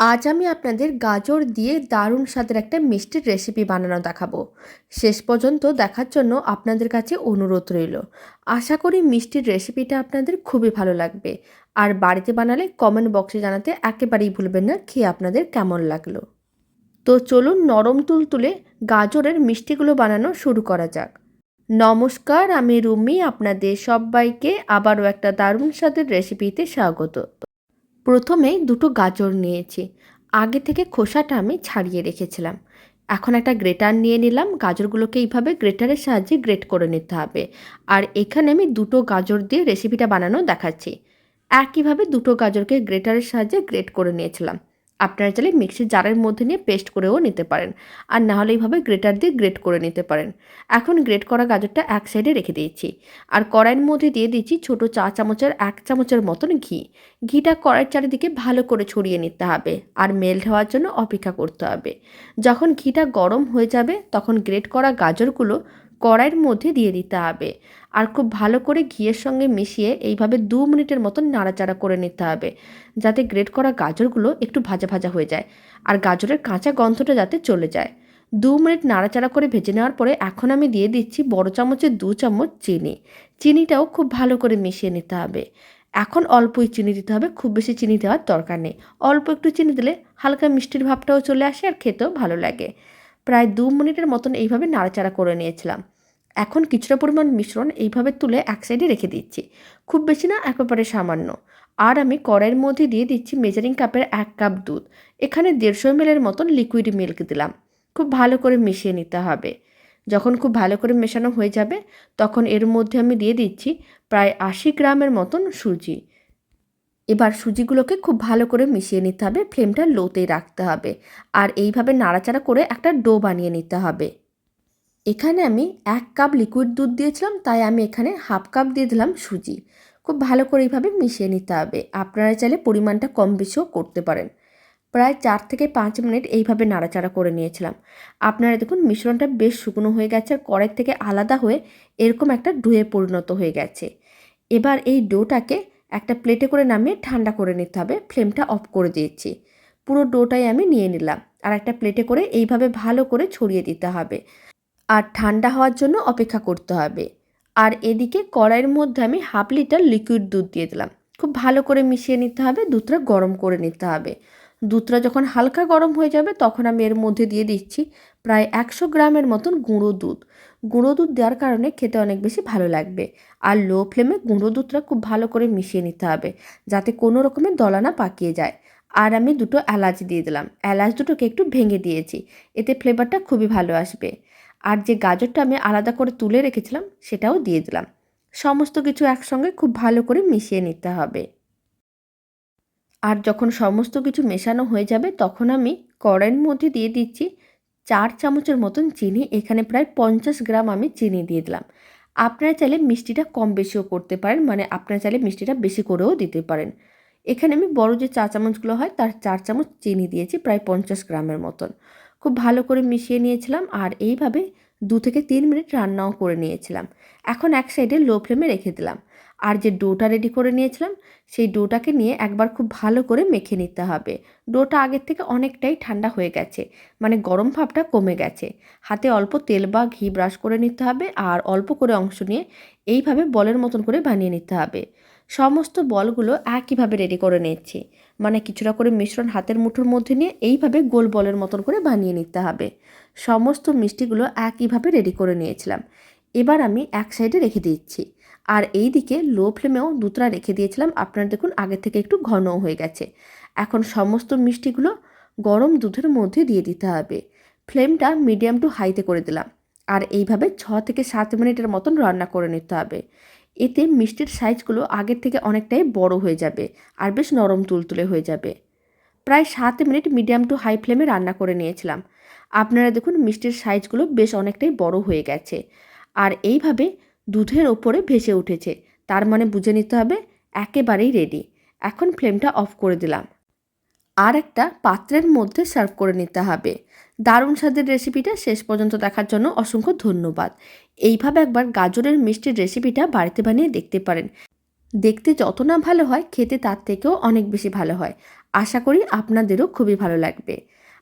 আজ আমি আপনাদের গাজর দিয়ে দারুণ স্বাদের একটা মিষ্টির রেসিপি বানানো দেখাবো। শেষ পর্যন্ত দেখার জন্য আপনাদের কাছে অনুরোধ রইল। আশা করি মিষ্টির রেসিপিটা আপনাদের খুবই ভালো লাগবে। আর বাড়িতে বানালে কমেন্ট বক্সে জানাতে একেবারেই ভুলবেন না, খেয়ে আপনাদের কেমন লাগল। তো চলুন নরম তুল তুলে গাজরের মিষ্টিগুলো বানানো শুরু করা যাক। নমস্কার, আমি রুমি, আপনাদের সবাইকে আবারও একটা দারুণ স্বাদের রেসিপিতে স্বাগত। প্রথমেই দুটো গাজর নিয়েছি। আগে থেকে খোসাটা আমি ছাড়িয়ে রেখেছিলাম। এখন একটা গ্রেটার নিয়ে নিলাম। গাজরগুলোকে এইভাবে গ্রেটারের সাহায্যে গ্রেট করে নিতে হবে। আর এখানে আমি দুটো গাজর দিয়ে রেসিপিটা বানানো দেখাচ্ছি। একইভাবে দুটো গাজরকে গ্রেটারের সাহায্যে গ্রেট করে নিয়েছিলাম। আপনারা চাইলে মিক্সির জারের মধ্যে নিয়ে পেস্ট করেও নিতে পারেন। আর না হলে এইভাবে গ্রেটার দিয়ে গ্রেট করে নিতে পারেন। এখন গ্রেট করা গাজরটা এক সাইডে রেখে দিয়েছি। আর কড়াইয়ের মধ্যে দিয়ে দিচ্ছি ছোট চা চামচের এক চামচের মতন ঘি। ঘিটা কড়াইয়ের চারিদিকে ভালো করে ছড়িয়ে নিতে হবে আর মেল্ট হওয়ার জন্য অপেক্ষা করতে হবে। যখন ঘিটা গরম হয়ে যাবে তখন গ্রেট করা গাজরগুলো কড়াইয়ের মধ্যে দিয়ে দিতে হবে। আর খুব ভালো করে ঘিয়ের সঙ্গে মিশিয়ে এইভাবে দু মিনিটের মতন নাড়াচাড়া করে নিতে হবে, যাতে গ্রেট করা গাজরগুলো একটু ভাজা ভাজা হয়ে যায় আর গাজরের কাঁচা গন্ধটা যাতে চলে যায়। দু মিনিট নাড়াচাড়া করে ভেজে নেওয়ার পরে এখন আমি দিয়ে দিচ্ছি বড় চামচের দু চামচ চিনি। চিনিটাও খুব ভালো করে মিশিয়ে নিতে হবে। এখন অল্পই চিনি দিতে হবে, খুব বেশি চিনি দেওয়ার দরকার নেই। অল্প একটু চিনি দিলে হালকা মিষ্টির ভাবটাও চলে আসে আর খেতেও ভালো লাগে। প্রায় দু মিনিটের মতন এইভাবে নাড়াচাড়া করে নিয়েছিলাম। এখন কিছুটা পরিমাণ মিশ্রণ এইভাবে তুলে এক সাইডে রেখে দিচ্ছি। খুব বেশি না একেবারে সামান্য। আর আমি কড়াইয়ের মধ্যে দিয়ে দিচ্ছি মেজারিং কাপের এক কাপ দুধ। এখানে দেড়শো এমএলের মতন লিকুইড মিল্ক দিলাম। খুব ভালো করে মিশিয়ে নিতে হবে। যখন খুব ভালো করে মেশানো হয়ে যাবে, তখন এর মধ্যে আমি দিয়ে দিচ্ছি প্রায় আশি গ্রামের মতন সুজি। এবার সুজিগুলোকে খুব ভালো করে মিশিয়ে নিতে হবে, ফ্লেমটা লোতেই রাখতে হবে। আর এইভাবে নাড়াচাড়া করে একটা ডো বানিয়ে নিতে হবে। এখানে আমি এক কাপ লিকুইড দুধ দিয়েছিলাম, তাই আমি এখানে হাফ কাপ দিয়ে দিলাম সুজি। খুব ভালো করে এইভাবে মিশিয়ে নিতে হবে। আপনারা চাইলে পরিমাণটা কম বেশিও করতে পারেন। প্রায় চার থেকে পাঁচ মিনিট এইভাবে নাড়াচাড়া করে নিয়েছিলাম। আপনারা দেখুন মিশ্রণটা বেশ শুকনো হয়ে গেছে আর কড়াই থেকে আলাদা হয়ে এরকম একটা ডুয়ে পরিণত হয়ে গেছে। এবার এই ডোটাকে একটা প্লেটে করে নামিয়ে ঠান্ডা করে নিতে হবে। ফ্লেমটা অফ করে দিয়েছি। পুরো ডোটাই আমি নিয়ে নিলাম। আর একটা প্লেটে করে এইভাবে ভালো করে ছড়িয়ে দিতে হবে। আর ঠান্ডা হওয়ার জন্য অপেক্ষা করতে হবে। আর এদিকে কড়াইয়ের মধ্যে আমি হাফ লিটার লিকুইড দুধ দিয়ে দিলাম। খুব ভালো করে মিশিয়ে নিতে হবে, দুধটা গরম করে নিতে হবে। দুধটা যখন হালকা গরম হয়ে যাবে, তখন আমি এর মধ্যে দিয়ে দিচ্ছি প্রায় একশো গ্রামের মতন গুঁড়ো দুধ। গুঁড়ো দুধ দেওয়ার কারণে খেতে অনেক বেশি ভালো লাগবে। আর লো ফ্লেমে গুঁড়ো দুধটা খুব ভালো করে মিশিয়ে নিতে হবে, যাতে কোনো রকমের দলানা পাকিয়ে যায়। আর আমি দুটো এলাচ দিয়ে দিলাম। এলাচ দুটোকে একটু ভেঙে দিয়েছি, এতে ফ্লেভারটা খুবই ভালো আসবে। আর যে গাজরটা আমি আলাদা করে তুলে রেখেছিলাম, সেটাও দিয়ে দিলাম। সমস্ত কিছু একসঙ্গে খুব ভালো করে মিশিয়ে নিতে হবে। আর যখন সমস্ত কিছু মেশানো হয়ে যাবে, তখন আমি কড়াইয়ের মধ্যে দিয়ে দিচ্ছি চার চামচের মতন চিনি, এখানে প্রায় পঞ্চাশ গ্রাম আমি চিনি দিয়ে দিলাম। আপনারা চাইলে মিষ্টিটা কম বেশিও করতে পারেন মানে আপনারা চাইলে মিষ্টিটা বেশি করেও দিতে পারেন। এখানে আমি বড় যে চা চামচগুলো হয়, তার চার চামচ চিনি দিয়েছি, প্রায় পঞ্চাশ গ্রামের মতন। খুব ভালো করে মিশিয়ে নিয়েছিলাম আর এইভাবে দু থেকে তিন মিনিট রান্নাও করে নিয়েছিলাম। এখন এক সাইডে লো ফ্লেমে রেখে দিলাম। আর যে ডোটা রেডি করে নিয়েছিলাম, সেই ডোটাকে নিয়ে একবার খুব ভালো করে মেখে নিতে হবে। ডোটা আগের থেকে অনেকটাই ঠান্ডা হয়ে গেছে মানে গরম ভাবটা কমে গেছে। হাতে অল্প তেল বা ঘি ব্রাশ করে নিতে হবে আর অল্প করে অংশ নিয়ে এইভাবে বলের মতন করে বানিয়ে নিতে হবে। সমস্ত বলগুলো একইভাবে রেডি করে নিচ্ছি মানে কিছুটা করে মিশ্রণ হাতের মুঠোর মধ্যে নিয়ে এইভাবে গোল বলের মতন করে বানিয়ে নিতে হবে। সমস্ত মিষ্টিগুলো একইভাবে রেডি করে নিয়েছিলাম। এবার আমি এক সাইডে রেখে দিচ্ছি। আর এই দিকে লো ফ্লেমেও দুতরা রেখে দিয়েছিলাম। আপনারা দেখুন আগে থেকে একটু ঘনও হয়ে গেছে। এখন সমস্ত মিষ্টিগুলো গরম দুধের মধ্যে দিয়ে দিতে হবে। ফ্লেমটা মিডিয়াম টু হাইতে করে দিলাম। আর এইভাবে ছ থেকে সাত মিনিটের মতন রান্না করে নিতে হবে। এতে মিষ্টির সাইজগুলো আগের থেকে অনেকটাই বড় হয়ে যাবে আর বেশ নরম তুলতুলে হয়ে যাবে। প্রায় সাত মিনিট মিডিয়াম টু হাই ফ্লেমে রান্না করে নিয়েছিলাম। আপনারা দেখুন, মিষ্টির সাইজগুলো বেশ অনেকটাই বড় হয়ে গেছে। আর এইভাবে দুধের ওপরে ভেসে উঠেছে। তার মানে বুঝে নিতে হবে একেবারেই রেডি এখন ফ্লেমটা অফ করে দিলাম। আর একটা পাত্রের মধ্যে সার্ভ করে নিতে হবে। দারুণ স্বাদের রেসিপিটা শেষ পর্যন্ত দেখার জন্য অসংখ্য ধন্যবাদ। এইভাবে একবার গাজরের মিষ্টির রেসিপিটা বাড়িতে বানিয়ে দেখতে পারেন। দেখতে যত না ভালো হয়, খেতে তার থেকেও অনেক বেশি ভালো হয়। আশা করি আপনাদেরও খুবই ভালো লাগবে।